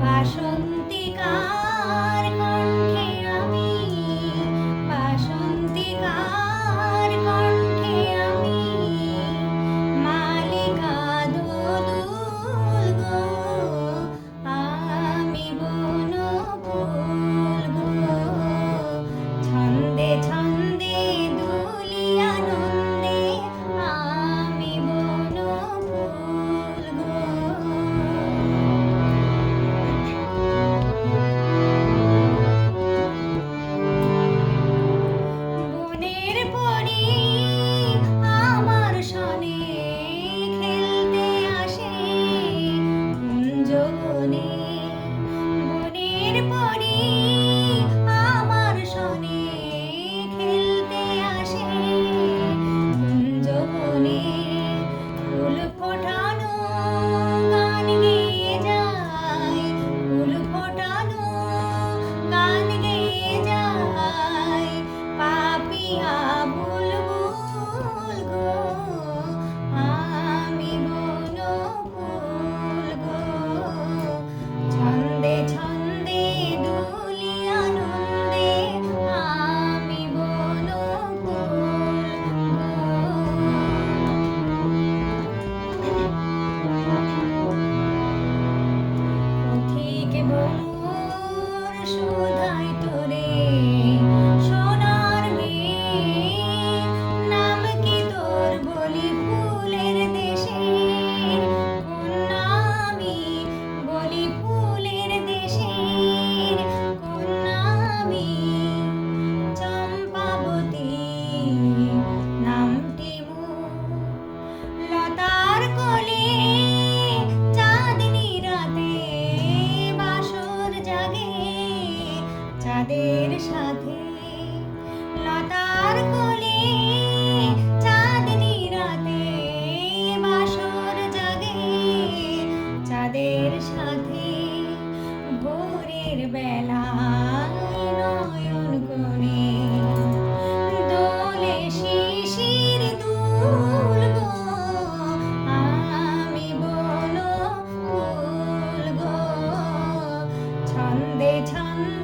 বাসন্তিকা চাঁদের সাথে, লতার কোলে চাঁদনি রাতে বাসর জাগে। চাঁদের সাথে ভোরের বেলা নয়ন কোণে দোলে শিশির দুলগো আমি বলো ফুলগো ছন্দে ছন্দে